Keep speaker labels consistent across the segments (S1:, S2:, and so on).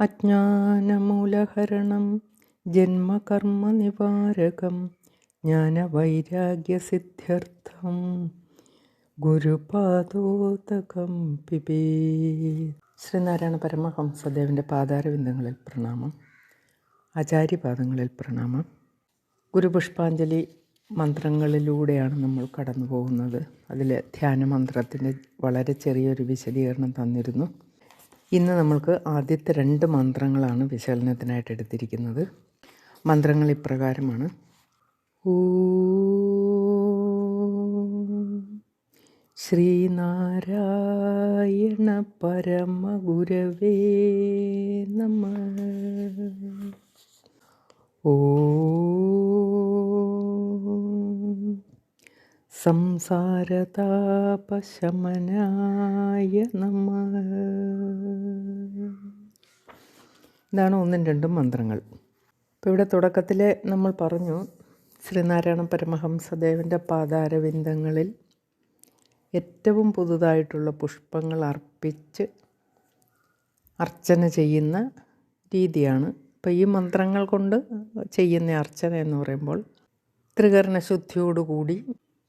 S1: അജ്ഞാനമൂലഹരണം ജന്മകർമ്മനിവാരകം ജ്ഞാനവൈരാഗ്യസിദ്ധ്യർത്ഥം ഗുരുപാദോതകം പിബേ. ശ്രീനാരായണ പരമഹംസദേവന്റെ പാതാരവിന്ദങ്ങളിൽ പ്രണാമം. ആചാര്യപാദങ്ങളിൽ പ്രണാമം. ഗുരുപുഷ്പാഞ്ജലി മന്ത്രങ്ങളിലൂടെയാണ് നമ്മൾ കടന്നു പോകുന്നത് അതിൽ ധ്യാന മന്ത്രത്തിന്റെ വളരെ ചെറിയൊരു വിശദീകരണം തന്നിരുന്നു. ഇന്ന് നമ്മൾക്ക് ആദ്യത്തെ രണ്ട് മന്ത്രങ്ങളാണ് വിശകലനത്തിനായിട്ട് എടുത്തിരിക്കുന്നത്. മന്ത്രങ്ങൾ ഇപ്രകാരമാണ്. ശ്രീനാരായണ പരമഗുരവേ നമ. ഓ സംസാരതാപശമനായ നമ ഇതാണ് ഒന്നും രണ്ടും മന്ത്രങ്ങൾ. ഇപ്പോൾ ഇവിടെ തുടക്കത്തിൽ നമ്മൾ പറഞ്ഞു ശ്രീനാരായണ പരമഹംസദേവന്റെ പാതാരവിന്ദങ്ങളിൽ ഏറ്റവും പുതുതായിട്ടുള്ള പുഷ്പങ്ങൾ അർപ്പിച്ച് അർച്ചന ചെയ്യുന്ന രീതിയാണ്. ഇപ്പോൾ ഈ മന്ത്രങ്ങൾ കൊണ്ട് ചെയ്യുന്ന അർച്ചന എന്ന് പറയുമ്പോൾ ത്രികരണശുദ്ധിയോടുകൂടി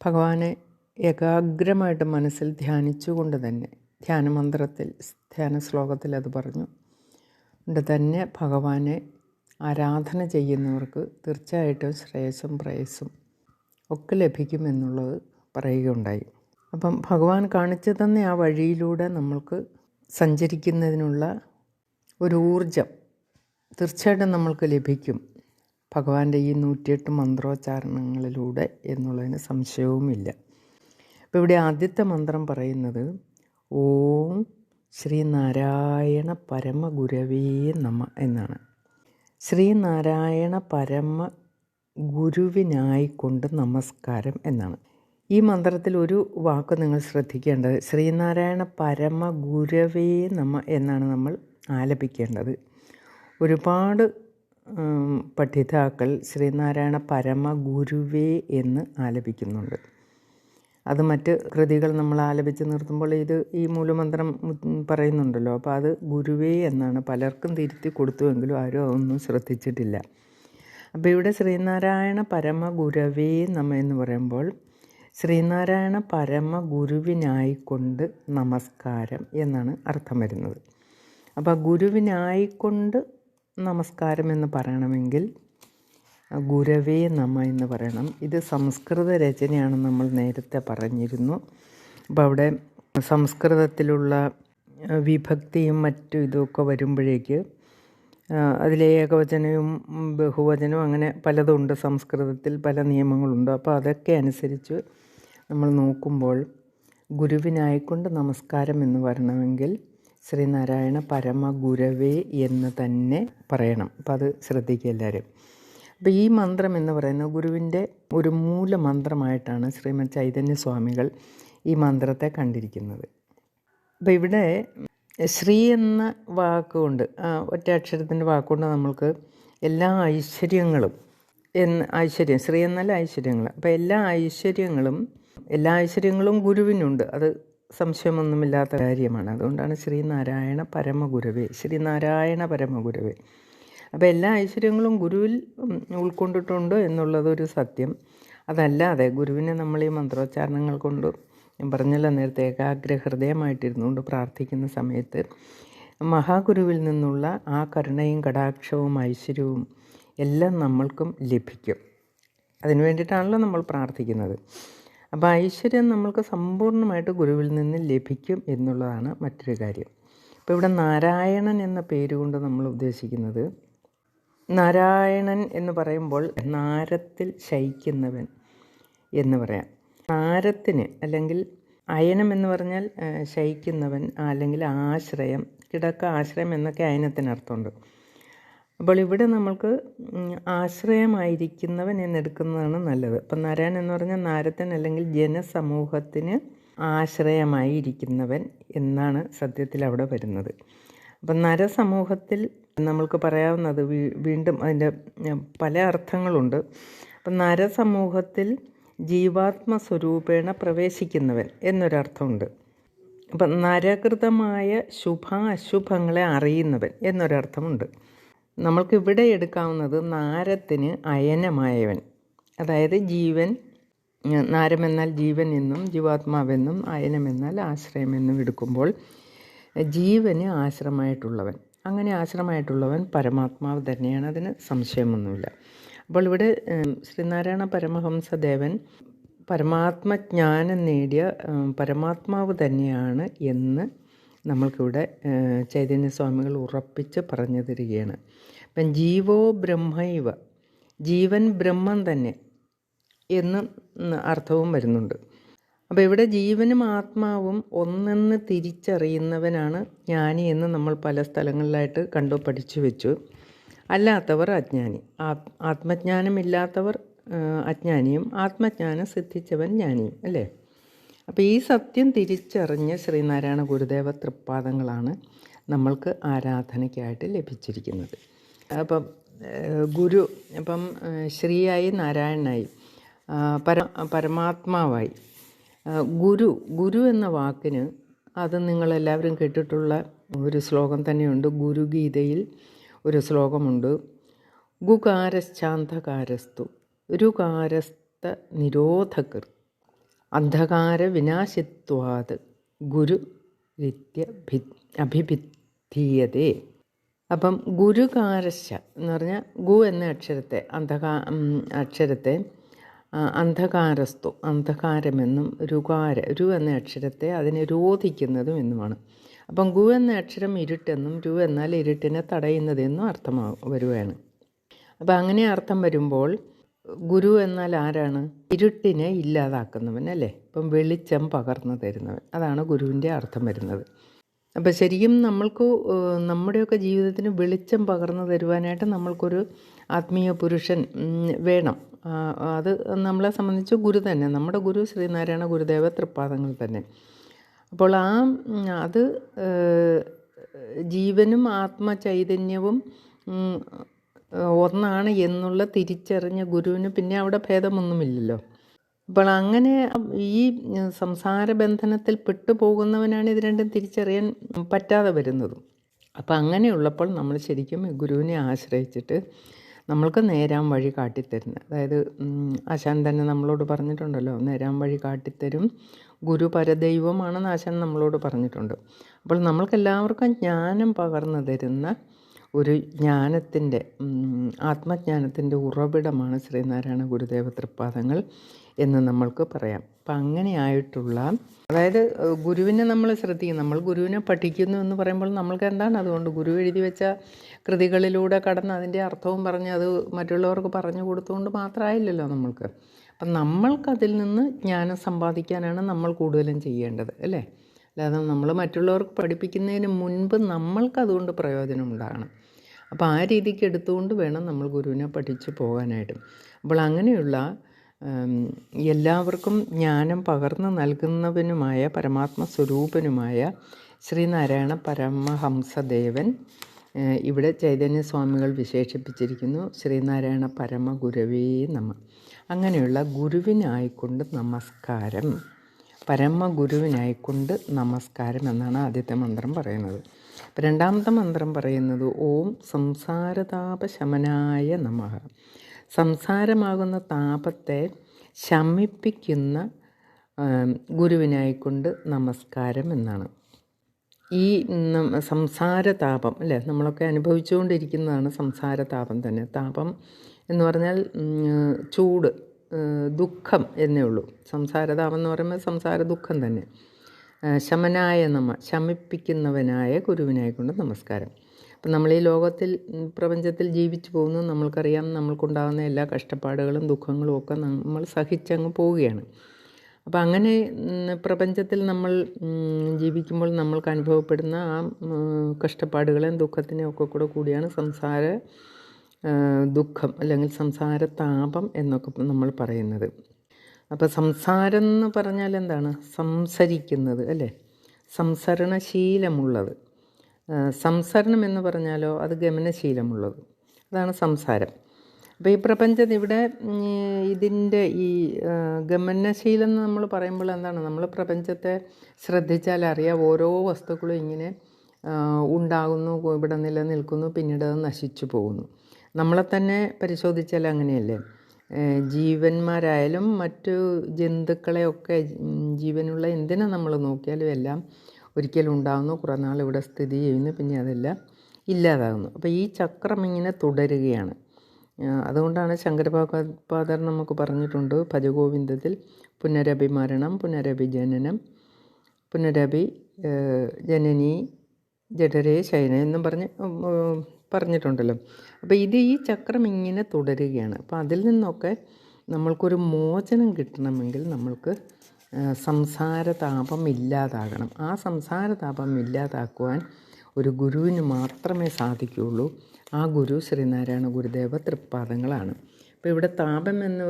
S1: ഭഗവാനെ ഏകാഗ്രമായിട്ട് മനസ്സിൽ ധ്യാനിച്ചുകൊണ്ട് തന്നെ ധ്യാനമന്ത്രത്തിൽ ധ്യാന ശ്ലോകത്തിൽ അത് പറഞ്ഞു. കൊണ്ട് തന്നെ ഭഗവാനെ ആരാധന ചെയ്യുന്നവർക്ക് തീർച്ചയായിട്ടും ശ്രേയസ്സും പ്രയസും ഒക്കെ ലഭിക്കുമെന്നുള്ളത് പറയുകയുണ്ടായി. അപ്പം ഭഗവാൻ കാണിച്ചു തന്ന ആ വഴിയിലൂടെ നമ്മൾക്ക് സഞ്ചരിക്കുന്നതിനുള്ള ഒരു ഊർജം തീർച്ചയായിട്ടും നമ്മൾക്ക് ലഭിക്കും. ഭഗവാന്റെ ഈ നൂറ്റിയെട്ട് മന്ത്രോച്ചാരണങ്ങളിലൂടെ എന്നുള്ളതിന് സംശയവുമില്ല. അപ്പോൾ ഇവിടെ ആദ്യത്തെ മന്ത്രം പറയുന്നത് ഓം ശ്രീനാരായണ പരമഗുരവേ നമ എന്നാണ്. ശ്രീനാരായണ പരമ ഗുരുവിനായിക്കൊണ്ട് നമസ്കാരം എന്നാണ്. ഈ മന്ത്രത്തിൽ ഒരു വാക്ക് നിങ്ങൾ ശ്രദ്ധിക്കേണ്ടത് ശ്രീനാരായണ പരമ ഗുരവേ നമ എന്നാണ് നമ്മൾ ആലപിക്കേണ്ടത്. ഒരുപാട് പഠിതാക്കൾ ശ്രീനാരായണ പരമ ഗുരുവേ എന്ന് ആലപിക്കുന്നുണ്ട്. അത് മറ്റ് കൃതികൾ നമ്മൾ ആലപിച്ച് നിർത്തുമ്പോൾ ഇത് ഈ മൂലമന്ത്രം പറയുന്നുണ്ടല്ലോ. അപ്പോൾ അത് ഗുരുവേ എന്നാണ് പലർക്കും തിരുത്തി കൊടുത്തുവെങ്കിലും ആരും അതൊന്നും ശ്രദ്ധിച്ചിട്ടില്ല. അപ്പോൾ ഇവിടെ ശ്രീനാരായണ പരമ ഗുരവേ നമ്മ എന്ന് പറയുമ്പോൾ ശ്രീനാരായണ പരമ ഗുരുവിനായിക്കൊണ്ട് നമസ്കാരം എന്നാണ് അർത്ഥം വരുന്നത്. അപ്പോൾ ഗുരുവിനായിക്കൊണ്ട് നമസ്കാരം എന്ന് പറയണമെങ്കിൽ ഗുരവേ നമ എന്ന് പറയണം. ഇത് സംസ്കൃത രചനയാണ് നമ്മൾ നേരത്തെ പറഞ്ഞിരുന്നു. അപ്പോൾ അവിടെ സംസ്കൃതത്തിലുള്ള വിഭക്തിയും മറ്റു ഇതുമൊക്കെ വരുമ്പോഴേക്ക് അതിലെ ഏകവചനവും ബഹുവചനവും അങ്ങനെ പലതുണ്ട് സംസ്കൃതത്തിൽ പല നിയമങ്ങളുണ്ട്. അപ്പോൾ അതൊക്കെ അനുസരിച്ച് നമ്മൾ നോക്കുമ്പോൾ ഗുരുവിനായിക്കൊണ്ട് നമസ്കാരം എന്ന് പറയണമെങ്കിൽ ശ്രീനാരായണ പരമഗുരവേ എന്ന് തന്നെ പറയണം. അപ്പോൾ അത് ശ്രദ്ധിക്കുക എല്ലാവരും. അപ്പോൾ ഈ മന്ത്രം എന്ന് പറയുന്നത് ഗുരുവിന്റെ ഒരു മൂലമന്ത്രമായിട്ടാണ് ശ്രീമദ് ചൈതന്യ സ്വാമികൾ ഈ മന്ത്രത്തെ കണ്ടിരിക്കുന്നത്. അപ്പോൾ ഇവിടെ ശ്രീ എന്ന വാക്കുകൊണ്ട് ഒറ്റ അക്ഷരത്തിന്റെ വാക്കുകൊണ്ട് നമ്മൾക്ക് എല്ലാ ഐശ്വര്യങ്ങളും എന്ന് ഐശ്വര്യം ശ്രീ എന്നാൽ ഐശ്വര്യങ്ങൾ. അപ്പോൾ എല്ലാ ഐശ്വര്യങ്ങളും എല്ലാ ഐശ്വര്യങ്ങളും ഗുരുവിനുണ്ട്. അത് സംശയമൊന്നുമില്ലാത്ത കാര്യമാണ്. അതുകൊണ്ടാണ് ശ്രീനാരായണ പരമഗുരുവേ ശ്രീനാരായണ പരമഗുരുവേ. അപ്പോൾ എല്ലാ ഐശ്വര്യങ്ങളും ഗുരുവിൽ ഉൾക്കൊണ്ടിട്ടുണ്ട് എന്നുള്ളതൊരു സത്യം. അതല്ലാതെ ഗുരുവിനെ നമ്മൾ ഈ മന്ത്രോച്ചാരണങ്ങൾ കൊണ്ട് ഞാൻ പറഞ്ഞല്ലോ നേരത്തെ ഏകാഗ്ര ഹൃദയമായിട്ടിരുന്നുകൊണ്ട് പ്രാർത്ഥിക്കുന്ന സമയത്ത് മഹാഗുരുവിൽ നിന്നുള്ള ആ കരുണയും കടാക്ഷവും ഐശ്വര്യവും എല്ലാം നമ്മൾക്കും ലഭിക്കും. അതിനു വേണ്ടിയിട്ടാണല്ലോ നമ്മൾ പ്രാർത്ഥിക്കുന്നത്. അപ്പോൾ ഐശ്വര്യം നമ്മൾക്ക് സമ്പൂർണമായിട്ട് ഗുരുവിൽ നിന്ന് ലഭിക്കും എന്നുള്ളതാണ് മറ്റൊരു കാര്യം. ഇപ്പോൾ ഇവിടെ നാരായണൻ എന്ന പേരുകൊണ്ട് നമ്മൾ ഉദ്ദേശിക്കുന്നത് നാരായണൻ എന്ന് പറയുമ്പോൾ നാരത്തിൽ ശയിക്കുന്നവൻ എന്ന് പറയാം. നാരത്തിന് അല്ലെങ്കിൽ അയനം എന്ന് പറഞ്ഞാൽ ശയിക്കുന്നവൻ അല്ലെങ്കിൽ ആശ്രയം കിടക്ക ആശ്രയം എന്നൊക്കെ അയനത്തിന് അർത്ഥമുണ്ട് അപ്പോൾ ഇവിടെ നമ്മൾക്ക് ആശ്രയമായിരിക്കുന്നവൻ എന്നെടുക്കുന്നതാണ് നല്ലത്. അപ്പം നരൻ എന്ന് പറഞ്ഞാൽ നാരത്തൻ അല്ലെങ്കിൽ ജനസമൂഹത്തിന് ആശ്രയമായി ഇരിക്കുന്നവൻ എന്നാണ് സത്യത്തിൽ അവിടെ വരുന്നത്. അപ്പം നരസമൂഹത്തിൽ നമ്മൾക്ക് പറയാവുന്നത് വീണ്ടും അതിന്റെ പല അർത്ഥങ്ങളുണ്ട്. അപ്പം നരസമൂഹത്തിൽ ജീവാത്മ സ്വരൂപേണ പ്രവേശിക്കുന്നവൻ എന്നൊരർത്ഥമുണ്ട്. അപ്പം നരകൃതമായ ശുഭ അശുഭങ്ങളെ അറിയുന്നവൻ എന്നൊരർത്ഥമുണ്ട്. നമ്മൾക്ക് ഇവിടെ എടുക്കാവുന്നത് നാരത്തിന് അയനമായവൻ. അതായത് ജീവൻ നാരമെന്നാൽ ജീവൻ എന്നും ജീവാത്മാവെന്നും അയനമെന്നാൽ ആശ്രയമെന്നും എടുക്കുമ്പോൾ ജീവന് ആശ്രമമായിട്ടുള്ളവൻ അങ്ങനെ ആശ്രമമായിട്ടുള്ളവൻ പരമാത്മാവ് തന്നെയാണ് അതിന് സംശയമൊന്നുമില്ല. അപ്പോൾ ഇവിടെ ശ്രീനാരായണ പരമഹംസദേവൻ പരമാത്മജ്ഞാനം നേടിയ പരമാത്മാവ് തന്നെയാണ് എന്ന് നമ്മൾക്കിവിടെ ചൈതന്യസ്വാമികൾ ഉറപ്പിച്ച് പറഞ്ഞു തരികയാണ് അപ്പം ജീവോ ബ്രഹ്മൈവ ജീവൻ ബ്രഹ്മം തന്നെ എന്ന് അർത്ഥവും വരുന്നുണ്ട്. അപ്പോൾ ഇവിടെ ജീവനും ആത്മാവും ഒന്നെന്ന് തിരിച്ചറിയുന്നവനാണ് ജ്ഞാനി എന്ന് നമ്മൾ പല സ്ഥലങ്ങളിലായിട്ട് കണ്ടു പഠിച്ചു വെച്ചു. അല്ലാത്തവർ അജ്ഞാനി. ആത്മജ്ഞാനം ആത്മജ്ഞാനമില്ലാത്തവർ അജ്ഞാനിയും ആത്മജ്ഞാനം സിദ്ധിച്ചവൻ ജ്ഞാനിയും അല്ലേ? അപ്പോൾ ഈ സത്യം തിരിച്ചറിഞ്ഞ ശ്രീനാരായണ ഗുരുദേവ തൃപ്പാദങ്ങളാണ് നമ്മൾക്ക് ആരാധനയ്ക്കായിട്ട് ലഭിച്ചിരിക്കുന്നത്. അപ്പം ഗുരു അപ്പം ശ്രീയായി നാരായണനായി പര പരമാത്മാവായി. ഗുരു ഗുരു എന്ന വാക്കിന് അത് നിങ്ങളെല്ലാവരും കേട്ടിട്ടുള്ള ഒരു ശ്ലോകം തന്നെയുണ്ട്. ഗുരുഗീതയിൽ ഒരു ശ്ലോകമുണ്ട്. ഗുകാരശ്ചാന്ധകാരസ്തു രുകാരസ്ഥ നിരോധകർ അന്ധകാര വിനാശിത്വാത് ഗുരു വിദ്യ അഭിഭിദ്ധീയതേ. അപ്പം ഗുരുകാരശ എന്ന് പറഞ്ഞാൽ ഗു എന്ന അക്ഷരത്തെ അന്ധകാ അക്ഷരത്തെ അന്ധകാരസ്തു അന്ധകാരമെന്നും രുകാര രു എന്ന അക്ഷരത്തെ അതിനെ രോധിക്കുന്നതും എന്നുമാണ്. അപ്പം ഗു എന്ന അക്ഷരം ഇരുട്ടെന്നും രു എന്നാൽ ഇരുട്ടിനെ തടയുന്നതെന്നും അർത്ഥമാ വരുവാണ്. അപ്പം അങ്ങനെ അർത്ഥം വരുമ്പോൾ ഗുരു എന്നാൽ ആരാണ്? ഇരുട്ടിനെ ഇല്ലാതാക്കുന്നവൻ അല്ലേ? ഇപ്പം വെളിച്ചം പകർന്നു തരുന്നവൻ. അതാണ് ഗുരുവിന്റെ അർത്ഥം വരുന്നത്. അപ്പം ശരിക്കും നമ്മൾക്ക് നമ്മുടെയൊക്കെ ജീവിതത്തിന് വെളിച്ചം പകർന്നു തരുവാനായിട്ട് നമ്മൾക്കൊരു ആത്മീയ പുരുഷൻ വേണം. അത് നമ്മളെ സംബന്ധിച്ച് ഗുരു തന്നെ. നമ്മുടെ ഗുരു ശ്രീനാരായണ ഗുരുദേവ തൃപ്പാദങ്ങൾ തന്നെ. അപ്പോൾ ആ അത് ജീവനും ആത്മചൈതന്യവും ഒന്നാണ് എന്നുള്ള തിരിച്ചറിഞ്ഞ ഗുരുവിന് പിന്നെ അവിടെ ഭേദമൊന്നുമില്ലല്ലോ. അപ്പോൾ അങ്ങനെ ഈ സംസാര ബന്ധനത്തിൽ പെട്ടുപോകുന്നവനാണ് ഇത് രണ്ടും തിരിച്ചറിയാൻ പറ്റാതെ വരുന്നതും. അപ്പോൾ അങ്ങനെയുള്ളപ്പോൾ നമ്മൾ ശരിക്കും ഗുരുവിനെ ആശ്രയിച്ചിട്ട് നമ്മൾക്ക് നേരാൻ വഴി കാട്ടിത്തരുന്ന അതായത് ആശാൻ തന്നെ നമ്മളോട് പറഞ്ഞിട്ടുണ്ടല്ലോ നേരാൻ വഴി കാട്ടിത്തരും. ഗുരു പരദൈവമാണെന്ന് ആശാൻ നമ്മളോട് പറഞ്ഞിട്ടുണ്ട്. അപ്പോൾ നമ്മൾക്കെല്ലാവർക്കും ജ്ഞാനം പകർന്നു തരുന്ന ഒരു ജ്ഞാനത്തിന്റെ ആത്മജ്ഞാനത്തിന്റെ ഉറവിടമാണ് ശ്രീനാരായണ ഗുരുദേവ തൃപ്പാദങ്ങൾ. എന്ന് നമ്മൾക്ക് പറയാം. അപ്പം അങ്ങനെയായിട്ടുള്ള അതായത് ഗുരുവിനെ നമ്മൾ ശ്രദ്ധിക്കും. നമ്മൾ ഗുരുവിനെ പഠിക്കുന്നു എന്ന് പറയുമ്പോൾ നമ്മൾക്ക് എന്താണ് അതുകൊണ്ട്? ഗുരു എഴുതി വെച്ച കൃതികളിലൂടെ കടന്ന് അതിന്റെ അർത്ഥവും പറഞ്ഞ് അത് മറ്റുള്ളവർക്ക് പറഞ്ഞു കൊടുത്തുകൊണ്ട് മാത്രമായില്ലല്ലോ നമ്മൾക്ക്. അപ്പം നമ്മൾക്കതിൽ നിന്ന് ജ്ഞാനം സമ്പാദിക്കാനാണ് നമ്മൾ കൂടുതലും ചെയ്യേണ്ടത് അല്ലേ? അല്ലാതെ നമ്മൾ മറ്റുള്ളവർക്ക് പഠിപ്പിക്കുന്നതിന് മുൻപ് നമ്മൾക്ക് അതുകൊണ്ട് പ്രയോജനം ഉണ്ടാകണം. അപ്പോൾ ആ രീതിക്ക് എടുത്തുകൊണ്ട് വേണം നമ്മൾ ഗുരുവിനെ പഠിച്ചു പോകാനായിട്ട്. അപ്പോൾ അങ്ങനെയുള്ള എല്ലാവർക്കും ജ്ഞാനം പകർന്നു നൽകുന്നവനുമായ പരമാത്മ സ്വരൂപനുമായ ശ്രീനാരായണ പരമഹംസദേവൻ ഇവിടെ ചൈതന്യസ്വാമികൾ വിശേഷിപ്പിച്ചിരിക്കുന്നു. ശ്രീനാരായണ പരമഗുരവേ നമ. അങ്ങനെയുള്ള ഗുരുവിനായിക്കൊണ്ട് നമസ്കാരം. പരമഗുരുവിനായിക്കൊണ്ട് നമസ്കാരം എന്നാണ് ആദ്യത്തെ മന്ത്രം പറയുന്നത്. രണ്ടാമത്തെ മന്ത്രം പറയുന്നത് ഓം സംസാരതാപശമനായ നമഃ. സംസാരമാകുന്ന താപത്തെ ശമിപ്പിക്കുന്ന ഗുരുവിനായിക്കൊണ്ട് നമസ്കാരം എന്നാണ്. ഈ സംസാര താപം അല്ലേ? നമ്മളൊക്കെ അനുഭവിച്ചുകൊണ്ടിരിക്കുന്നതാണ് സംസാര താപം തന്നെ. താപം എന്ന് പറഞ്ഞാൽ ചൂട് ദുഃഖം എന്നേ ഉള്ളൂ. സംസാരതാപം എന്ന് പറയുമ്പോൾ സംസാര ദുഃഖം തന്നെ. ശമനായ നമ ശമിപ്പിക്കുന്നവനായ ഗുരുവിനായിക്കൊണ്ട് നമസ്കാരം. അപ്പം നമ്മൾ ഈ ലോകത്തിൽ പ്രപഞ്ചത്തിൽ ജീവിച്ചു പോകുന്നു നമ്മൾക്കറിയാം നമ്മൾക്കുണ്ടാകുന്ന എല്ലാ കഷ്ടപ്പാടുകളും ദുഃഖങ്ങളും ഒക്കെ നമ്മൾ സഹിച്ചങ്ങ് പോവുകയാണ്. അപ്പം അങ്ങനെ പ്രപഞ്ചത്തിൽ നമ്മൾ ജീവിക്കുമ്പോൾ നമ്മൾക്ക് അനുഭവപ്പെടുന്ന ആ കഷ്ടപ്പാടുകളെയും ദുഃഖത്തിനെയും ഒക്കെ കൂടെ കൂടിയാണ് സംസാര ദുഃഖം അല്ലെങ്കിൽ സംസാര താപം എന്നൊക്കെ നമ്മൾ പറയുന്നത്. അപ്പോൾ സംസാരം എന്ന് പറഞ്ഞാൽ എന്താണ്? സംസരിക്കുന്നത് അല്ലേ? സംസരണശീലമുള്ളത്. സംസരണം എന്ന് പറഞ്ഞാലോ അത് ഗമനശീലമുള്ളത്. അതാണ് സംസാരം. അപ്പോൾ ഈ പ്രപഞ്ചം ഇവിടെ ഇതിന്റെ ഈ ഗമനശീലം എന്ന് നമ്മൾ പറയുമ്പോൾ എന്താണ്? നമ്മൾ പ്രപഞ്ചത്തെ ശ്രദ്ധിച്ചാൽ അറിയാം ഓരോ വസ്തുക്കളും ഇങ്ങനെ ഉണ്ടാകുന്നു ഇവിടെ നിലനിൽക്കുന്നു പിന്നീട് അത് നശിച്ചു പോകുന്നു. നമ്മളെ തന്നെ പരിശോധിച്ചാൽ അങ്ങനെയല്ലേ? ജീവന്മാരായാലും മറ്റു ജന്തുക്കളെയൊക്കെ ജീവനുള്ള എന്തിനെ നമ്മൾ നോക്കിയാലും എല്ലാം ഒരിക്കലും ഉണ്ടാകുന്നു കുറേ നാൾ ഇവിടെ സ്ഥിതി ചെയ്യുന്നു. പിന്നെ അതെല്ലാം ഇല്ലാതാകുന്നു അപ്പോൾ ഈ ചക്രം ഇങ്ങനെ തുടരുകയാണ്. അതുകൊണ്ടാണ് ശങ്കരഭാഗവത്പാദർ നമുക്ക് പറഞ്ഞിട്ടുണ്ട്. ഭജഗോവിന്ദത്തിൽ പുനരഭിമരണം പുനരഭിജനനം പുനരഭി ജനനി ജഠരേ ശയന എന്നും പറഞ്ഞ് പറഞ്ഞിട്ടുണ്ടല്ലോ. അപ്പോൾ ഇത് ഈ ചക്രം ഇങ്ങനെ തുടരുകയാണ്. അപ്പോൾ അതിൽ നിന്നൊക്കെ നമ്മൾക്കൊരു മോചനം കിട്ടണമെങ്കിൽ നമ്മൾക്ക് സംസാര താപം ഇല്ലാതാകണം. ആ സംസാരതാപം ഇല്ലാതാക്കുവാൻ ഒരു ഗുരുവിന് മാത്രമേ സാധിക്കുകയുള്ളൂ. ആ ഗുരു ശ്രീനാരായണ ഗുരുദേവ തൃപ്പാദങ്ങളാണ്. അപ്പോൾ ഇവിടെ താപം എന്ന്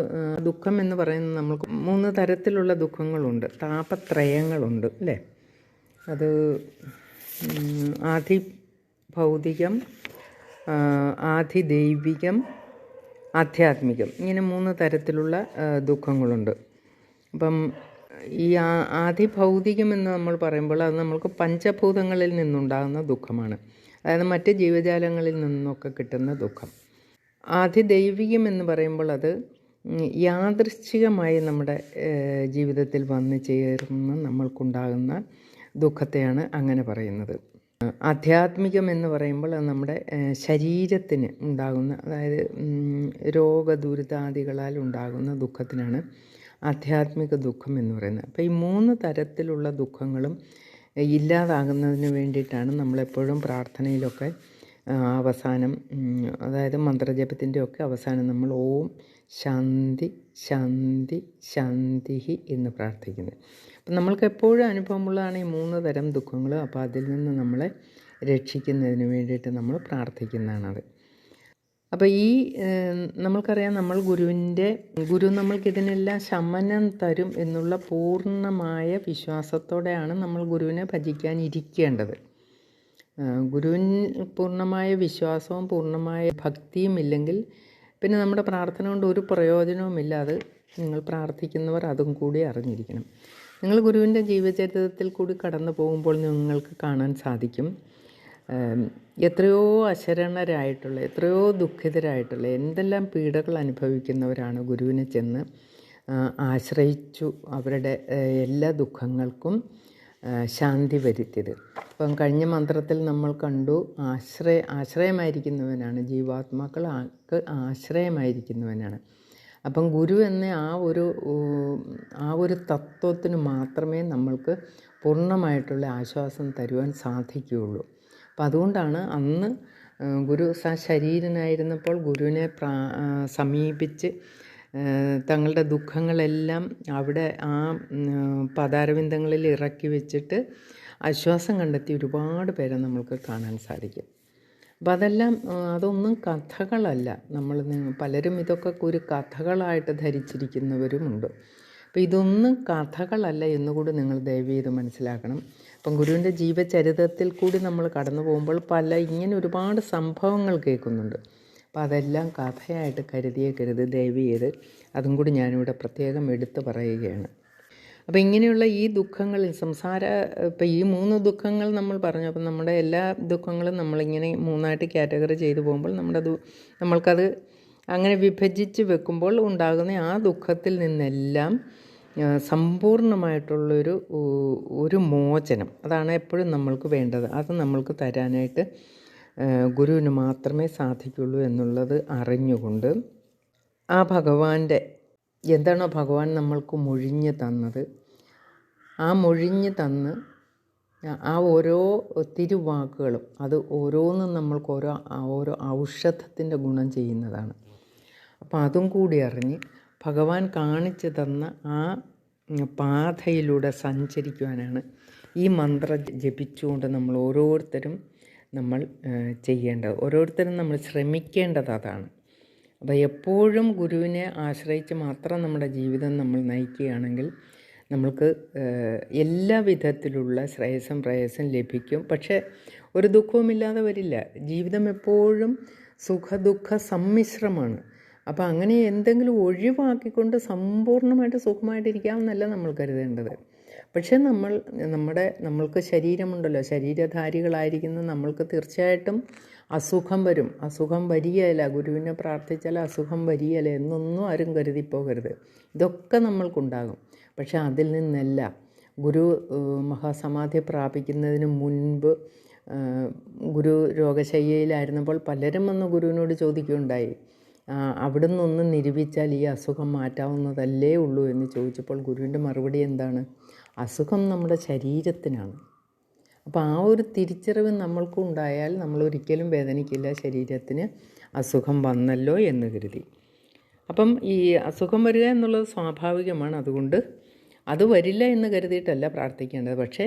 S1: ദുഃഖം എന്ന് പറയുന്നത് നമുക്ക് മൂന്ന് തരത്തിലുള്ള ദുഃഖങ്ങളുണ്ട്. താപത്രയങ്ങളുണ്ട് അല്ലേ? അത് ആധി ഭൗതികം ആധിദൈവികം ആധ്യാത്മികം. ഇങ്ങനെ മൂന്ന് തരത്തിലുള്ള ദുഃഖങ്ങളുണ്ട്. അപ്പം ഈ ആ- ആദിഭൗതികം എന്ന് നമ്മൾ പറയുമ്പോൾ അത് നമ്മൾക്ക് പഞ്ചഭൂതങ്ങളിൽ നിന്നുണ്ടാകുന്ന ദുഃഖമാണ്. അതായത് മറ്റ് ജീവജാലങ്ങളിൽ നിന്നൊക്കെ കിട്ടുന്ന ദുഃഖം. ആദിദൈവികം എന്ന് പറയുമ്പോൾ അത് യാദൃശ്ചികമായി നമ്മുടെ ജീവിതത്തിൽ വന്നു ചേർന്ന് നമ്മൾക്കുണ്ടാകുന്ന ദുഃഖത്തെയാണ് അങ്ങനെ പറയുന്നത്. ആധ്യാത്മികം എന്ന് പറയുമ്പോൾ അത് നമ്മുടെ ശരീരത്തിന് ഉണ്ടാകുന്ന അതായത് രോഗദുരിതാദികളാൽ ഉണ്ടാകുന്ന ദുഃഖത്തിനാണ് ആധ്യാത്മിക ദുഃഖം എന്ന് പറയുന്നത്. അപ്പോൾ ഈ മൂന്ന് തരത്തിലുള്ള ദുഃഖങ്ങളും ഇല്ലാതാകുന്നതിന് വേണ്ടിയിട്ടാണ് നമ്മളെപ്പോഴും പ്രാർത്ഥനയിലൊക്കെ അവസാനം അതായത് മന്ത്രജപത്തിന്റെ ഒക്കെ അവസാനം നമ്മൾ ഓം ശാന്തി ശാന്തി ശാന്തിഹി എന്ന് പ്രാർത്ഥിക്കുന്നത്. അപ്പം നമ്മൾക്ക് എപ്പോഴും അനുഭവമുള്ളതാണ് ഈ മൂന്ന് തരം ദുഃഖങ്ങൾ. അപ്പോൾ അതിൽ നിന്ന് നമ്മളെ രക്ഷിക്കുന്നതിന് വേണ്ടിയിട്ട് നമ്മൾ പ്രാർത്ഥിക്കുന്നതാണത്. അപ്പോൾ ഈ നമ്മൾക്കറിയാം നമ്മൾ ഗുരുവിന്റെ ഗുരു നമ്മൾക്ക് ഇതിനെല്ലാം ശമനം തരും എന്നുള്ള പൂർണമായ വിശ്വാസത്തോടെയാണ് നമ്മൾ ഗുരുവിനെ ഭജിക്കാൻ ഇരിക്കേണ്ടത്. ഏഹ്, ഗുരുവിന് പൂർണമായ വിശ്വാസവും പൂർണമായ ഭക്തിയും ഇല്ലെങ്കിൽ പിന്നെ നമ്മുടെ പ്രാർത്ഥന കൊണ്ട് ഒരു പ്രയോജനവുമില്ല അത് നിങ്ങൾ പ്രാർത്ഥിക്കുന്നവർ അതും കൂടി അറിഞ്ഞിരിക്കണം. നിങ്ങൾ ഗുരുവിന്റെ ജീവചരിത്രത്തിൽ കൂടി കടന്നു പോകുമ്പോൾ നിങ്ങൾക്ക് കാണാൻ സാധിക്കും. എത്രയോ അശരണരായിട്ടുള്ള എത്രയോ ദുഃഖിതരായിട്ടുള്ള എന്തെല്ലാം പീഡകൾ അനുഭവിക്കുന്നവരാണ് ഗുരുവിനെ ചെന്ന് ആശ്രയിച്ചു അവരുടെ എല്ലാ ദുഃഖങ്ങൾക്കും ശാന്തി വരുത്തിയത്. അപ്പം കഴിഞ്ഞ മന്ത്രത്തിൽ നമ്മൾ കണ്ടു ആശ്രയ ആശ്രയമായിരിക്കുന്നവനാണ് ജീവാത്മാക്കൾ ആശ്രയമായിരിക്കുന്നവനാണ്. അപ്പം ഗുരു എന്ന ആ ഒരു ആ ഒരു തത്വത്തിന് മാത്രമേ നമ്മൾക്ക് പൂർണമായിട്ടുള്ള ആശ്വാസം തരുവാൻ സാധിക്കുകയുള്ളൂ. അപ്പം അതുകൊണ്ടാണ് അന്ന് ഗുരു സ ശരീരനായിരുന്നപ്പോൾ ഗുരുവിനെ സമീപിച്ച് തങ്ങളുടെ ദുഃഖങ്ങളെല്ലാം അവിടെ ആ പദാരവിന്ദങ്ങളിൽ ഇറക്കി വെച്ചിട്ട് ആശ്വാസം കണ്ടെത്തി ഒരുപാട് പേരെ നമ്മൾക്ക് കാണാൻ സാധിക്കും. അപ്പം അതെല്ലാം അതൊന്നും കഥകളല്ല. നമ്മൾ പലരും ഇതൊക്കെ ഒരു കഥകളായിട്ട് ധരിച്ചിരിക്കുന്നവരുമുണ്ട്. അപ്പം ഇതൊന്നും കഥകളല്ല എന്നുകൂടി നിങ്ങൾ ദയവ് ചെയ്ത് മനസ്സിലാക്കണം. അപ്പം ഗുരുവിന്റെ ജീവചരിതത്തിൽ കൂടി നമ്മൾ കടന്നു പോകുമ്പോൾ പല ഇങ്ങനെ ഒരുപാട് സംഭവങ്ങൾ കേൾക്കുന്നുണ്ട്. അപ്പം അതെല്ലാം കഥയായിട്ട് കരുതിയേക്കരുത് ദയവ് ചെയ്ത് അതും കൂടി ഞാനിവിടെ പ്രത്യേകം എടുത്തു പറയുകയാണ്. അപ്പോൾ ഇങ്ങനെയുള്ള ഈ ദുഃഖങ്ങളിൽ സംസാര ഇപ്പം ഈ മൂന്ന് ദുഃഖങ്ങൾ നമ്മൾ പറഞ്ഞു. അപ്പം നമ്മുടെ എല്ലാ ദുഃഖങ്ങളും നമ്മളിങ്ങനെ മൂന്നായിട്ട് കാറ്റഗറി ചെയ്തു പോകുമ്പോൾ നമ്മുടെ നമ്മൾക്കത് അങ്ങനെ വിഭജിച്ച് വെക്കുമ്പോൾ ഉണ്ടാകുന്ന ആ ദുഃഖത്തിൽ നിന്നെല്ലാം സമ്പൂർണമായിട്ടുള്ളൊരു ഒരു മോചനം. അതാണ് എപ്പോഴും നമ്മൾക്ക് വേണ്ടത്. അത് നമ്മൾക്ക് തരാനായിട്ട് ഗുരുവിന് മാത്രമേ സാധിക്കുള്ളൂ എന്നുള്ളത് അറിഞ്ഞുകൊണ്ട് ആ ഭഗവാന്റെ എന്താണോ ഭഗവാൻ നമ്മൾക്ക് മൊഴിഞ്ഞ് തന്നത് ആ മൊഴിഞ്ഞ് തന്ന് ആ ഓരോ തിരുവാക്കുകളും അത് ഓരോന്നും നമ്മൾക്ക് ഓരോ ഓരോ ഔഷധത്തിന്റെ ഗുണം ചെയ്യുന്നതാണ്. അപ്പോൾ അതും കൂടി അറിഞ്ഞ് ഭഗവാൻ കാണിച്ചു തന്ന ആ പാതയിലൂടെ സഞ്ചരിക്കുവാനാണ് ഈ മന്ത്രം ജപിച്ചുകൊണ്ട് നമ്മൾ ഓരോരുത്തരും നമ്മൾ ചെയ്യേണ്ടത്. ഓരോരുത്തരും നമ്മൾ ശ്രമിക്കേണ്ടത് അതാണ്. അപ്പോൾ എപ്പോഴും ഗുരുവിനെ ആശ്രയിച്ച് മാത്രം നമ്മുടെ ജീവിതം നമ്മൾ നയിക്കുകയാണെങ്കിൽ നമ്മൾക്ക് എല്ലാ വിധത്തിലുള്ള ശ്രേയസും പ്രേയസ്സും ലഭിക്കും. പക്ഷേ ഒരു ദുഃഖവുമില്ലാതെ വരില്ല. ജീവിതം എപ്പോഴും സുഖദുഃഖ സമ്മിശ്രമാണ്. അപ്പോൾ അങ്ങനെ എന്തെങ്കിലും ഒഴിവാക്കിക്കൊണ്ട് സമ്പൂർണമായിട്ട് സുഖമായിട്ടിരിക്കാമെന്നല്ല നമ്മൾ കരുതേണ്ടത്. പക്ഷേ നമ്മൾ നമ്മുടെ നമ്മൾക്ക് ശരീരമുണ്ടല്ലോ ശരീരധാരികളായിരിക്കുന്ന നമ്മൾക്ക് തീർച്ചയായിട്ടും അസുഖം വരും. അസുഖം വരികയില്ല. ഗുരുവിനെ പ്രാർത്ഥിച്ചാൽ അസുഖം വരികയില്ല എന്നൊന്നും ആരും കരുതിപ്പോകരുത്. ഇതൊക്കെ നമ്മൾക്കുണ്ടാകും. പക്ഷേ അതിൽ നിന്നല്ല. ഗുരു മഹാസമാധി പ്രാപിക്കുന്നതിന് മുൻപ് ഗുരു രോഗശയ്യയിലായിരുന്നപ്പോൾ പലരും വന്ന് ഗുരുവിനോട് ചോദിക്കുകയുണ്ടായി. ആ, അവിടുന്ന് ഒന്ന് നിരൂപിച്ചാൽ ഈ അസുഖം മാറ്റാവുന്നതല്ലേ ഉള്ളൂ എന്ന് ചോദിച്ചപ്പോൾ ഗുരുവിന്റെ മറുപടി എന്താണ്? അസുഖം നമ്മുടെ ശരീരത്തിനാണ്. അപ്പോൾ ആ ഒരു തിരിച്ചറിവ് നമ്മൾക്കുണ്ടായാൽ നമ്മൾ ഒരിക്കലും വേദനിക്കില്ല ശരീരത്തിന് അസുഖം വന്നല്ലോ എന്ന് കരുതി. അപ്പം ഈ അസുഖം വരിക എന്നുള്ളത് സ്വാഭാവികമാണ്. അതുകൊണ്ട് അത് വരില്ല എന്ന് കരുതിയിട്ടല്ല പ്രാർത്ഥിക്കേണ്ടത്. പക്ഷേ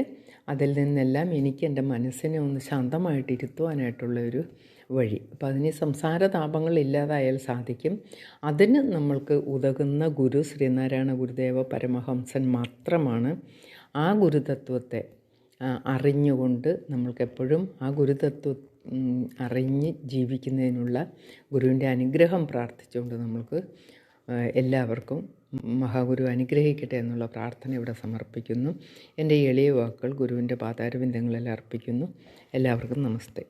S1: അതിൽ നിന്നെല്ലാം എനിക്ക് എന്റെ മനസ്സിനെ ഒന്ന് ശാന്തമായിട്ടിരുത്തുവാനായിട്ടുള്ളൊരു വഴി. അപ്പോൾ അതിന് സംസാര താപങ്ങൾ ഇല്ലാതായാൽ സാധിക്കും. അതിന് നമ്മൾക്ക് ഉതകുന്ന ഗുരു ശ്രീനാരായണ ഗുരുദേവ പരമഹംസൻ മാത്രമാണ് ആ ഗുരുതത്വത്തെ അറിഞ്ഞുകൊണ്ട് നമ്മൾക്കെപ്പോഴും ആ ഗുരുതത്വ അറിഞ്ഞ് ജീവിക്കുന്നതിനുള്ള ഗുരുവിന്റെ അനുഗ്രഹം പ്രാർത്ഥിച്ചുകൊണ്ട് നമ്മൾക്ക് എല്ലാവർക്കും മഹാഗുരു അനുഗ്രഹിക്കട്ടെ എന്നുള്ള പ്രാർത്ഥന ഇവിടെ സമർപ്പിക്കുന്നു. എന്റെ എളിയ വാക്കുകൾ ഗുരുവിന്റെ പാതാരവിന്ദങ്ങളിൽ അർപ്പിക്കുന്നു. എല്ലാവർക്കും നമസ്തേ.